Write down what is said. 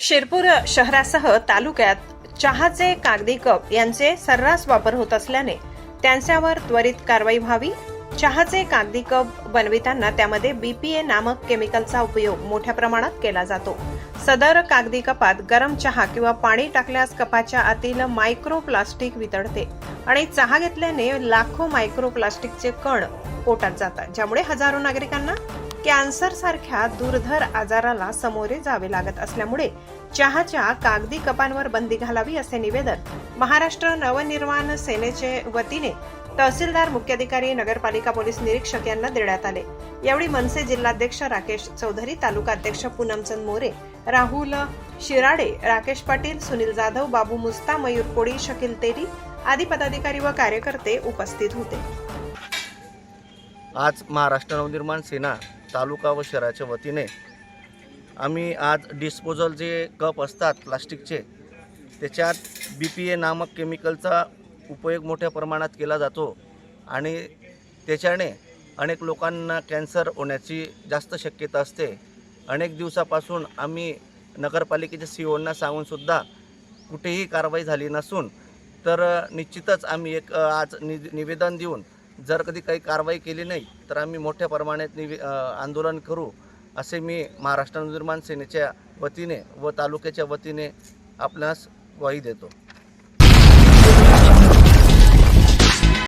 शिरपूर शहरासह तालुक्यात चहाचे कागदी कप यांचे सर्रास वापर होत असल्याने त्यांच्यावर त्वरित कारवाई व्हावी चहाचे कागदी कप बनविताना त्यामध्ये बीपीए नामक केमिकलचा उपयोग मोठ्या प्रमाणात केला जातो. सदर कागदी कपात गरम चहा किंवा पाणी टाकल्यास कपाच्या आतील मायक्रो प्लास्टिक वितळते आणि चहा घेतल्याने लाखो मायक्रो प्लास्टिकचे कण पोटात जातात ज्यामुळे हजारो नागरिकांना कॅन्सर सारख्या दुर्धर आजाराला सामोरे जावे लागत असल्यामुळे चहाच्या कागदी कपांवर बंदी घालावी असे निवेदन महाराष्ट्र नवनिर्माण सेनेचे वतीने तहसीलदार मुख्याधिकारी नगरपालिका पोलीस निरीक्षक यांना देण्यात आले. यावेळी मनसे जिल्हाध्यक्ष राकेश चौधरी तालुका अध्यक्ष पूनमचंद मोरे राहुल शिराडे राकेश पाटील सुनील जाधव बाबू मुस्ता मयूर कोळी शकील तेरी आदी पदाधिकारी व कार्यकर्ते उपस्थित होते. आज महाराष्ट्र नवनिर्माण सेना तालुका व शहराच्या वतीने आम्ही आज डिस्पोजल जे कप असतात प्लास्टिकचे त्याच्यात बी पी ए नामक केमिकलचा उपयोग मोठ्या प्रमाणात केला जातो आणि त्याच्याने अनेक लोकांना कॅन्सर होण्याची जास्त शक्यता असते. अनेक दिवसापासून आम्ही नगरपालिकेच्या सी ओना सांगूनसुद्धा कुठेही कारवाई झाली नसून तर निश्चितच आम्ही एक आज नि निवेदन देऊन जर कधी काही कारवाई केली नाही तर आम्ही मोठ्या प्रमाणात निवे आंदोलन करू असे मी महाराष्ट्र निर्माण सेनेच्या वतीने व तालुक्याच्या वतीने आपणास ग्वाही देतो.